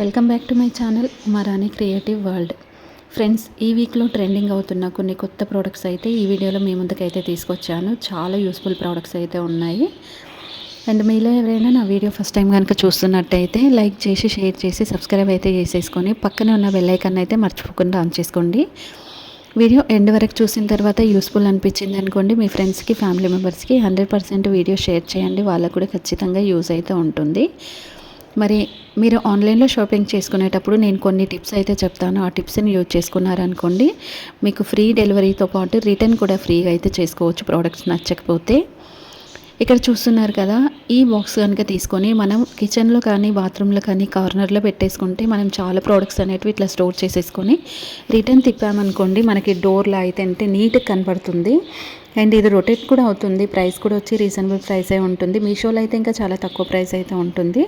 Welcome back to my channel మరాని creative world. Friends ఈ వీక్లో trending అవుతున్న కొన్ని కొత్త ప్రోడక్ట్స్ అయితే ఈ వీడియోలో మీ ముందుకైతే తీసుకొచ్చాను. చాలా యూస్ఫుల్ ప్రోడక్ట్స్ అయితే ఉన్నాయి. అండ్ మీలో ఎవరైనా నా వీడియో ఫస్ట్ టైం కనుక చూస్తున్నట్టయితే లైక్ చేసి షేర్ చేసి సబ్స్క్రైబ్ అయితే చేసేసుకొని పక్కనే ఉన్న బెల్లైకన్ అయితే మర్చిపోకుండా ఆన్ చేసుకోండి. వీడియో ఎండ్ వరకు చూసిన తర్వాత యూస్ఫుల్ అనిపించింది అనుకోండి మీ ఫ్రెండ్స్కి ఫ్యామిలీ మెంబర్స్కి హండ్రెడ్ పర్సెంట్ వీడియో షేర్ చేయండి. వాళ్ళకు కూడా ఖచ్చితంగా యూజ్ అయితే ఉంటుంది. మరి మీరు ఆన్లైన్లో షాపింగ్ చేసుకునేటప్పుడు నేను కొన్ని టిప్స్ అయితే చెప్తాను. ఆ టిప్స్ని యూజ్ చేసుకున్నారనుకోండి మీకు ఫ్రీ డెలివరీతో పాటు రిటర్న్ కూడా ఫ్రీగా అయితే చేసుకోవచ్చు ప్రోడక్ట్స్ నచ్చకపోతే. ఇక్కడ చూస్తున్నారు కదా ఈ బాక్స్ కనుక తీసుకొని మనం కిచెన్లో కానీ బాత్రూంలో కానీ కార్నర్లో పెట్టేసుకుంటే మనం చాలా ప్రోడక్ట్స్ అనేటివి ఇట్లా స్టోర్ చేసేసుకొని రిటర్న్ తిప్పామనుకోండి మనకి డోర్లో అయితే అంటే నీట్గా కనపడుతుంది అండ్ ఇది రొటేట్ కూడా అవుతుంది ప్రైస్ కూడా వచ్చి రీజనబుల్ ప్రైసే ఉంటుంది. మీషోలో అయితే ఇంకా చాలా తక్కువ ప్రైస్ అయితే ఉంటుంది.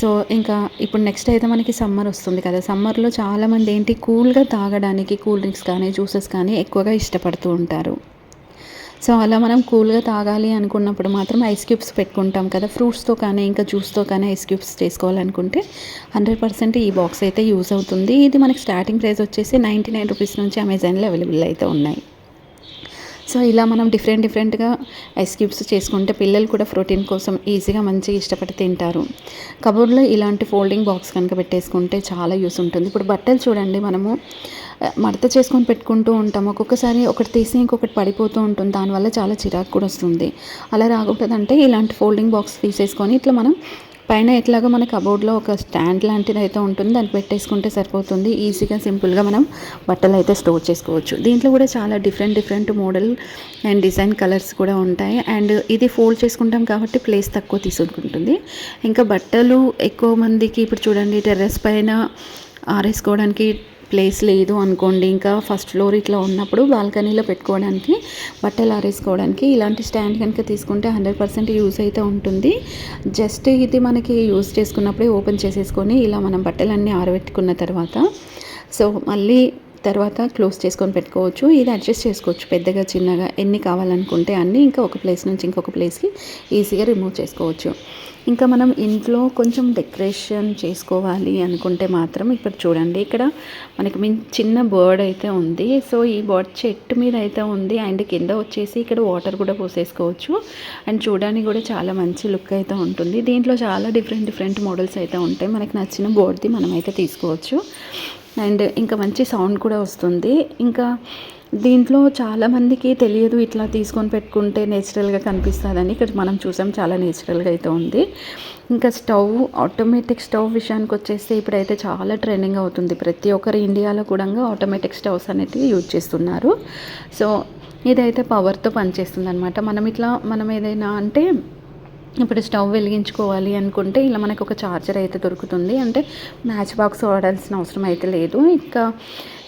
సో ఇంకా ఇప్పుడు నెక్స్ట్ అయితే మనకి సమ్మర్ వస్తుంది కదా. సమ్మర్లో చాలామంది ఏంటి కూల్గా తాగడానికి కూల్ డ్రింక్స్ కానీ జ్యూసెస్ కానీ ఎక్కువగా ఇష్టపడుతూ ఉంటారు. సో అలా మనం కూల్గా తాగాలి అనుకున్నప్పుడు మాత్రం ఐస్ క్యూబ్స్ పెట్టుకుంటాం కదా. ఫ్రూట్స్తో కానీ ఇంకా జ్యూస్తో కానీ ఐస్ క్యూబ్స్ చేసుకోవాలనుకుంటే హండ్రెడ్ పర్సెంట్ ఈ బాక్స్ అయితే యూస్ అవుతుంది. ఇది మనకి స్టార్టింగ్ ప్రైస్ వచ్చేసి నైంటీ నైన్ రూపీస్ నుంచి అమెజాన్లో అవైలబుల్ అయితే ఉన్నాయి. సో ఇలా మనం డిఫరెంట్ డిఫరెంట్గా ఐస్ క్యూబ్స్ చేసుకుంటే పిల్లలు కూడా ప్రోటీన్ కోసం ఈజీగా మంచిగా ఇష్టపడి తింటారు. కబోర్డ్లో ఇలాంటి ఫోల్డింగ్ బాక్స్ కనుక పెట్టేసుకుంటే చాలా యూస్ ఉంటుంది. ఇప్పుడు బట్టలు చూడండి మనము మడత చేసుకొని పెట్టుకుంటూ ఉంటాం ఒక్కొక్కసారి ఒకటి తీసి ఇంకొకటి పడిపోతూ ఉంటుంది. దానివల్ల చాలా చిరాకు కూడా వస్తుంది. అలా రాకూడదంటే ఇలాంటి ఫోల్డింగ్ బాక్స్ తీసేసుకొని ఇట్లా మనం పైన ఎట్లాగో మనకి కబోర్డ్లో ఒక స్టాండ్ లాంటిది అయితే ఉంటుంది. దాన్ని పెట్టేసుకుంటే సరిపోతుంది. ఈజీగా సింపుల్గా మనం బట్టలు అయితే స్టోర్ చేసుకోవచ్చు. దీంట్లో కూడా చాలా different different model and design colours కూడా ఉంటాయి. అండ్ ఇది ఫోల్డ్ చేసుకుంటాం కాబట్టి ప్లేస్ తక్కువ తీసుకుంటుంది. ఇంకా బట్టలు ఎక్కువ మందికి ఇప్పుడు చూడండి టెర్రస్ పైన ఆరేసుకోవడానికి ప్లేస్ లేదు అనుకోండి. ఇంకా ఫస్ట్ ఫ్లోర్ ఇట్లా ఉన్నప్పుడు బాల్కనీలో పెట్టుకోవడానికి బట్టలు ఆరేసుకోవడానికి ఇలాంటి స్టాండ్ కనుక తీసుకుంటే హండ్రెడ్ పర్సెంట్ యూస్ అయితే ఉంటుంది. జస్ట్ ఇది మనకి యూజ్ చేసుకున్నప్పుడే ఓపెన్ చేసేసుకొని ఇలా మనం బట్టలన్నీ ఆరబెట్టుకున్న తర్వాత సో మళ్ళీ తర్వాత క్లోజ్ చేసుకొని పెట్టుకోవచ్చు ఇది అడ్జస్ట్ చేసుకోవచ్చు. పెద్దగా చిన్నగా ఎన్ని కావాలనుకుంటే అన్నీ ఇంకా ఒక ప్లేస్ నుంచి ఇంకొక ప్లేస్కి ఈజీగా రిమూవ్ చేసుకోవచ్చు. ఇంకా మనం ఇంట్లో కొంచెం డెకరేషన్ చేసుకోవాలి అనుకుంటే మాత్రం ఇక్కడ చూడండి ఇక్కడ మనకి మీ చిన్న బర్డ్ అయితే ఉంది. సో ఈ బర్డ్ చెట్టు మీద అయితే ఉంది. అండ్ కింద వచ్చేసి ఇక్కడ వాటర్ కూడా పోసేసుకోవచ్చు. అండ్ చూడడానికి కూడా చాలా మంచి లుక్ అయితే ఉంటుంది. దీంట్లో చాలా డిఫరెంట్ డిఫరెంట్ మోడల్స్ అయితే ఉంటాయి. మనకి నచ్చిన బోర్డ్ది మనం అయితే తీసుకోవచ్చు. అండ్ ఇంకా మంచి సౌండ్ కూడా వస్తుంది. ఇంకా దీంట్లో చాలామందికి తెలియదు ఇట్లా తీసుకొని పెట్టుకుంటే నేచురల్గా కనిపిస్తుందని. ఇక్కడ మనం చూసాం చాలా నేచురల్గా అయితే ఉంది. ఇంకా స్టవ్ ఆటోమేటిక్ స్టవ్ విషయానికి వచ్చేస్తే ఇప్పుడైతే చాలా ట్రెండింగ్ అవుతుంది. ప్రతి ఒక్కరు ఇండియాలో కూడా ఆటోమేటిక్ స్టవ్స్ అనేది యూజ్ చేస్తున్నారు. సో ఇదైతే పవర్తో పనిచేస్తుంది అనమాట మనం ఇట్లా మనం ఏదైనా అంటే ఇప్పుడు స్టవ్ వెలిగించుకోవాలి అనుకుంటే ఇలా మనకు ఒక ఛార్జర్ అయితే దొరుకుతుంది. అంటే మ్యాచ్ బాక్స్ వాడాల్సిన అవసరం అయితే లేదు. ఇంకా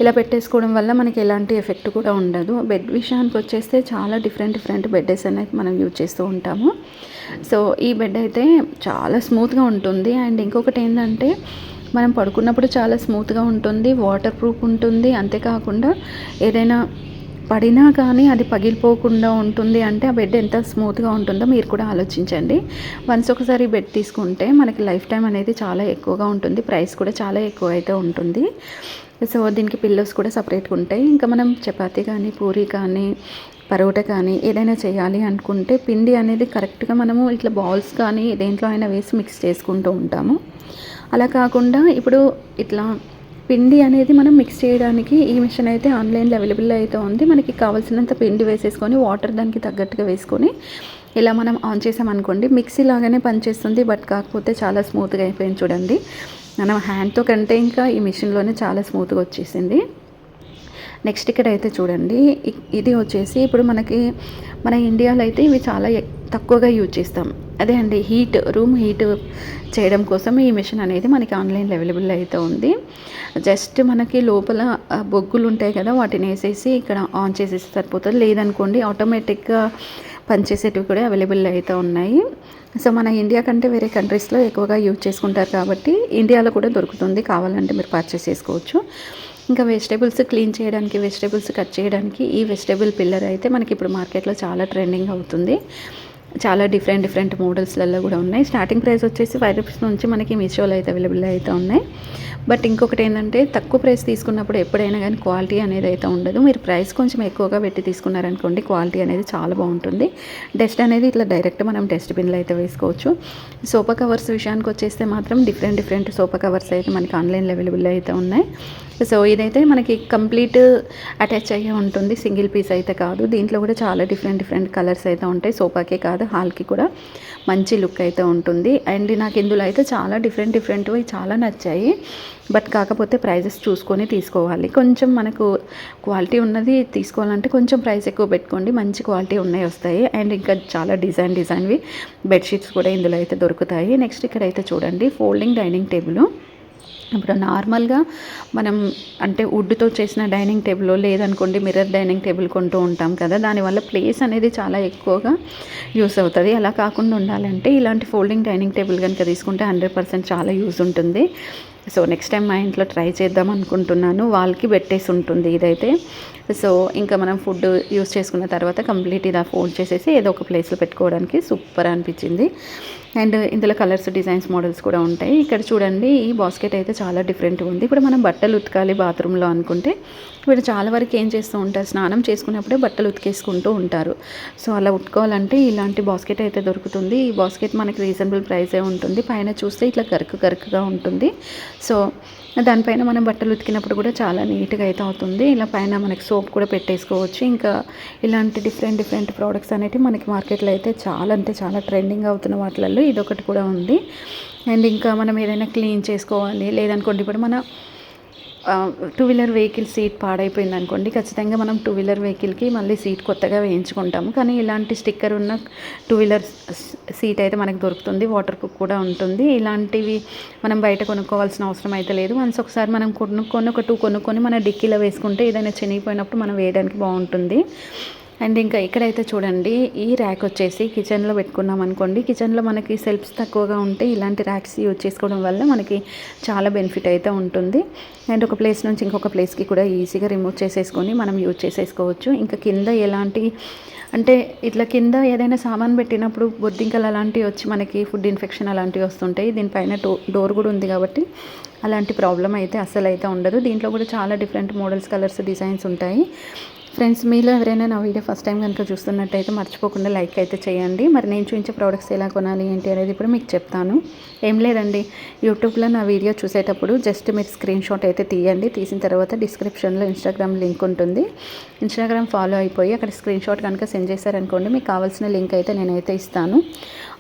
ఇలా పెట్టేసుకోవడం వల్ల మనకి ఎలాంటి ఎఫెక్ట్ కూడా ఉండదు. బెడ్ విషయానికి వచ్చేస్తే చాలా డిఫరెంట్ డిఫరెంట్ బెడ్స్ అనేది మనం యూజ్ చేస్తూ ఉంటాము. సో ఈ బెడ్ అయితే చాలా స్మూత్గా ఉంటుంది. అండ్ ఇంకొకటి ఏంటంటే మనం పడుకున్నప్పుడు చాలా స్మూత్గా ఉంటుంది. వాటర్ ప్రూఫ్ ఉంటుంది. అంతేకాకుండా ఏదైనా పడినా కానీ అది పగిలిపోకుండా ఉంటుంది అంటే ఆ బెడ్ ఎంత స్మూత్గా ఉంటుందో మీరు కూడా ఆలోచించండి. వన్స్ ఒకసారి బెడ్ తీసుకుంటే మనకి లైఫ్ టైం అనేది చాలా ఎక్కువగా ఉంటుంది ప్రైస్ కూడా చాలా ఎక్కువ అయితే ఉంటుంది. సో దీనికి పిల్లోస్ కూడా సపరేట్గా ఉంటాయి. ఇంకా మనం చపాతీ కానీ పూరి కానీ పరోటా కానీ ఏదైనా చేయాలి అనుకుంటే పిండి అనేది కరెక్ట్గా మనము ఇట్లా బాల్స్ కానీ దేంట్లో అయినా వేసి మిక్స్ చేసుకుంటూ ఉంటాము. అలా కాకుండా ఇప్పుడు ఇట్లా పిండి అనేది మనం మిక్స్ చేయడానికి ఈ మిషన్ అయితే ఆన్లైన్లో అవైలబుల్ అయితే ఉంది. మనకి కావాల్సినంత పిండి వేసేసుకొని వాటర్ దానికి తగ్గట్టుగా వేసుకొని ఇలా మనం ఆన్ చేసామనుకోండి మిక్సీ లాగానే పనిచేస్తుంది బట్ కాకపోతే చాలా స్మూత్గా అయిపోయింది చూడండి. మనం హ్యాండ్తో కంటే ఇంకా ఈ మిషన్లోనే చాలా స్మూత్గా వచ్చేసింది. నెక్స్ట్ ఇక్కడ అయితే చూడండి. ఇది వచ్చేసి ఇప్పుడు మనకి మన ఇండియాలో అయితే ఇవి చాలా తక్కువగా యూజ్ చేస్తాం. అదే అండి హీట్ రూమ్ హీట్ చేయడం కోసం ఈ మిషన్ అనేది మనకి ఆన్లైన్లో అవైలబుల్ అయితే ఉంది. జస్ట్ మనకి లోపల బొగ్గులు ఉంటాయి కదా వాటిని వేసేసి ఇక్కడ ఆన్ చేసేసి సరిపోతుంది. లేదనుకోండి ఆటోమేటిక్గా పనిచేసేటివి కూడా అవైలబుల్ అయితే ఉన్నాయి. సో మన ఇండియా కంటే వేరే కంట్రీస్లో ఎక్కువగా యూజ్ చేసుకుంటారు కాబట్టి ఇండియాలో కూడా దొరుకుతుంది. కావాలంటే మీరు పర్చేస్ చేసుకోవచ్చు. ఇంకా వెజిటేబుల్స్ క్లీన్ చేయడానికి వెజిటేబుల్స్ కట్ చేయడానికి ఈ వెజిటేబుల్ పిల్లర్ అయితే మనకి ఇప్పుడు మార్కెట్లో చాలా ట్రెండింగ్ అవుతుంది. చాలా డిఫరెంట్ డిఫరెంట్ మోడల్స్లలో కూడా ఉన్నాయి. స్టార్టింగ్ ప్రైస్ వచ్చేసి ఫైవ్ రూపీస్ నుంచి మనకి మీషోలో అయితే అవైలబుల్ అయితే ఉన్నాయి. బట్ ఇంకొకటి ఏంటంటే తక్కువ ప్రైస్ తీసుకున్నప్పుడు ఎప్పుడైనా కానీ క్వాలిటీ అనేది అయితే ఉండదు. మీరు ప్రైస్ కొంచెం ఎక్కువగా పెట్టి తీసుకున్నారనుకోండి క్వాలిటీ అనేది చాలా బాగుంటుంది. డస్ట్ అనేది ఇట్లా డైరెక్ట్ మనం డస్ట్బిన్లో అయితే వేసుకోవచ్చు. సోఫా కవర్స్ విషయానికి వచ్చేస్తే మాత్రం డిఫరెంట్ డిఫరెంట్ సోఫా కవర్స్ అయితే మనకి ఆన్లైన్లో అవైలబుల్ అయితే ఉన్నాయి. సో ఇదైతే మనకి కంప్లీట్ అటాచ్ అయ్యే ఉంటుంది. సింగిల్ పీస్ అయితే కాదు. దీంట్లో కూడా చాలా డిఫరెంట్ డిఫరెంట్ కలర్స్ అయితే ఉంటాయి. సోఫాకే కాదు హాల్కి కూడా మంచి లుక్ అయితే ఉంటుంది. అండ్ నాకు ఇందులో అయితే చాలా డిఫరెంట్ డిఫరెంట్వి చాలా నచ్చాయి. బట్ కాకపోతే ప్రైజెస్ చూసుకొని తీసుకోవాలి. కొంచెం మనకు క్వాలిటీ ఉన్నది తీసుకోవాలంటే కొంచెం ప్రైస్ ఎక్కువ పెట్టుకోండి. మంచి క్వాలిటీ ఉన్నాయి వస్తాయి. అండ్ ఇంకా చాలా డిజైన్ డిజైన్వి బెడ్షీట్స్ కూడా ఇందులో అయితే దొరుకుతాయి. నెక్స్ట్ ఇక్కడ అయితే చూడండి. Folding dining table. ఇప్పుడు నార్మల్గా మనం అంటే వుడ్తో చేసిన డైనింగ్ టేబుల్ లేదనుకోండి మిర్రర్ డైనింగ్ టేబుల్ కొంటూ ఉంటాం కదా దానివల్ల ప్లేస్ అనేది చాలా ఎక్కువగా యూస్ అవుతుంది. అలా కాకుండా ఉండాలంటే ఇలాంటి ఫోల్డింగ్ డైనింగ్ టేబుల్ కనుక తీసుకుంటే హండ్రెడ్ పర్సెంట్ చాలా యూజ్ ఉంటుంది. సో నెక్స్ట్ టైం మా ఇంట్లో ట్రై చేద్దాం అనుకుంటున్నాను. వాళ్ళకి పెట్టేసి ఉంటుంది ఇదైతే. సో ఇంకా మనం ఫుడ్ యూస్ చేసుకున్న తర్వాత కంప్లీట్ ఇలా ఫోల్డ్ చేసేసి ఏదో ఒక ప్లేస్లో పెట్టుకోవడానికి సూపర్ అనిపించింది. అండ్ ఇందులో కలర్స్ డిజైన్స్ మోడల్స్ కూడా ఉంటాయి. ఇక్కడ చూడండి ఈ బాస్కెట్ అయితే చాలా డిఫరెంట్గా ఉంది. ఇప్పుడు మనం బట్టలు ఉతకాలి బాత్రూంలో అనుకుంటే ఇప్పుడు చాలా వరకు ఏం చేస్తూ ఉంటారు? స్నానం చేసుకున్నప్పుడే బట్టలు ఉతికేసుకుంటూ ఉంటారు. సో అలా ఉతుకోవాలంటే ఇలాంటి బాస్కెట్ అయితే దొరుకుతుంది. ఈ బాస్కెట్ మనకి రీజనబుల్ ప్రైసే ఉంటుంది. పైన చూస్తే ఇట్లా గరుకు గరుకుగా ఉంటుంది. సో దానిపైన మనం బట్టలు ఉతికినప్పుడు కూడా చాలా నీట్గా అయితే అవుతుంది. ఇలా పైన మనకి సోప్ కూడా పెట్టేసుకోవచ్చు. ఇంకా ఇలాంటి డిఫరెంట్ డిఫరెంట్ ప్రోడక్ట్స్ అనేవి మనకి మార్కెట్లో అయితే చాలా అంటే చాలా ట్రెండింగ్ అవుతున్న వాటిలలో ఇదొకటి కూడా ఉంది. అండ్ ఇంకా మనం ఏదైనా క్లీన్ చేసుకోవాలి. లేదనుకోండి ఇప్పుడు మన టూ వీలర్ వెహికల్ సీట్ పాడైపోయింది అనుకోండి ఖచ్చితంగా మనం టూ వీలర్ వెహికల్కి మళ్ళీ సీట్ కొత్తగా వేయించుకుంటాము. కానీ ఇలాంటి స్టిక్కర్ ఉన్న టూ వీలర్ సీట్ అయితే మనకు దొరుకుతుంది వాటర్ ప్రూఫ్ కూడా ఉంటుంది. ఇలాంటివి మనం బయట కొనుక్కోవాల్సిన అవసరం అయితే లేదు. వన్స్ ఒకసారి మనం కొనుక్కొని ఒక టూ కొనుక్కొని మన డిక్కీలో వేసుకుంటే ఏదైనా చెనిగిపోయినప్పుడు మనం వేయడానికి బాగుంటుంది. అండ్ ఇంకా ఇక్కడైతే చూడండి ఈ ర్యాక్ వచ్చేసి కిచెన్లో పెట్టుకున్నాం అనుకోండి. కిచెన్లో మనకి సెల్ఫ్స్ తక్కువగా ఉంటే ఇలాంటి ర్యాక్స్ యూజ్ చేసుకోవడం వల్ల మనకి చాలా బెనిఫిట్ అయితే ఉంటుంది. అండ్ ఒక ప్లేస్ నుంచి ఇంకొక ప్లేస్కి కూడా ఈజీగా రిమూవ్ చేసేసుకొని మనం యూజ్ చేసేసుకోవచ్చు. ఇంకా కింద ఎలాంటి అంటే ఇట్లా కింద ఏదైనా సామాన్ పెట్టినప్పుడు బొద్దింకలు అలాంటివి వచ్చి మనకి ఫుడ్ ఇన్ఫెక్షన్ అలాంటివి వస్తుంటాయి. దీనిపైన డోర్ కూడా ఉంది కాబట్టి అలాంటి ప్రాబ్లం అయితే అస్సలు అయితే ఉండదు. దీంట్లో కూడా చాలా డిఫరెంట్ మోడల్స్ కలర్స్ డిజైన్స్ ఉంటాయి. ఫ్రెండ్స్ మీలో ఎవరైనా నా వీడియో ఫస్ట్ టైం కనుక చూస్తున్నట్టయితే మర్చిపోకుండా లైక్ అయితే చేయండి. మరి నేను చూపించే ప్రోడక్ట్స్ ఎలా కొనాలి ఏంటి అనేది ఇప్పుడు మీకు చెప్తాను. ఏం లేదండి యూట్యూబ్లో నా వీడియో చూసేటప్పుడు జస్ట్ మీరు స్క్రీన్ షాట్ అయితే తీయండి. తీసిన తర్వాత డిస్క్రిప్షన్లో ఇన్స్టాగ్రామ్ లింక్ ఉంటుంది. ఇన్స్టాగ్రామ్ ఫాలో అయిపోయి అక్కడ స్క్రీన్ షాట్ కనుక సెండ్ చేశారనుకోండి మీకు కావాల్సిన లింక్ అయితే నేనైతే ఇస్తాను.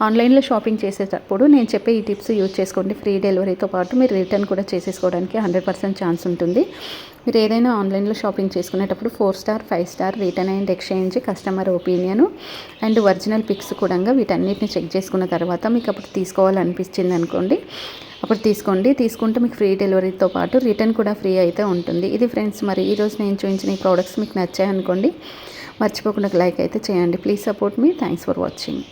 ఆన్లైన్లో షాపింగ్ చేసేటప్పుడు నేను చెప్పే ఈ టిప్స్ యూజ్ చేసుకోండి. ఫ్రీ డెలివరీతో పాటు మీరు రిటర్న్ కూడా చేసేసుకోవడానికి హండ్రెడ్ పర్సెంట్ ఛాన్స్ ఉంటుంది. మీరు ఏదైనా ఆన్లైన్లో షాపింగ్ చేసుకునేటప్పుడు four star five star return and exchange customer opinion and original pics కూడా వీటన్నిటిని చెక్ చేసుకున్న తర్వాత మీకు అప్పుడు తీసుకోవాలనిపించింది అనుకోండి. అప్పుడు తీసుకోండి. తీసుకుంటే మీకు ఫ్రీ డెలివరీతో పాటు రిటర్న్ కూడా ఫ్రీ అయితే ఉంటుంది. ఇది ఫ్రెండ్స్ మరి ఈరోజు నేను చూపించిన ఈ ప్రోడక్ట్స్ మీకు నచ్చాయనుకోండి. మర్చిపోకుండా లైక్ అయితే చేయండి. Please support me. Thanks for watching.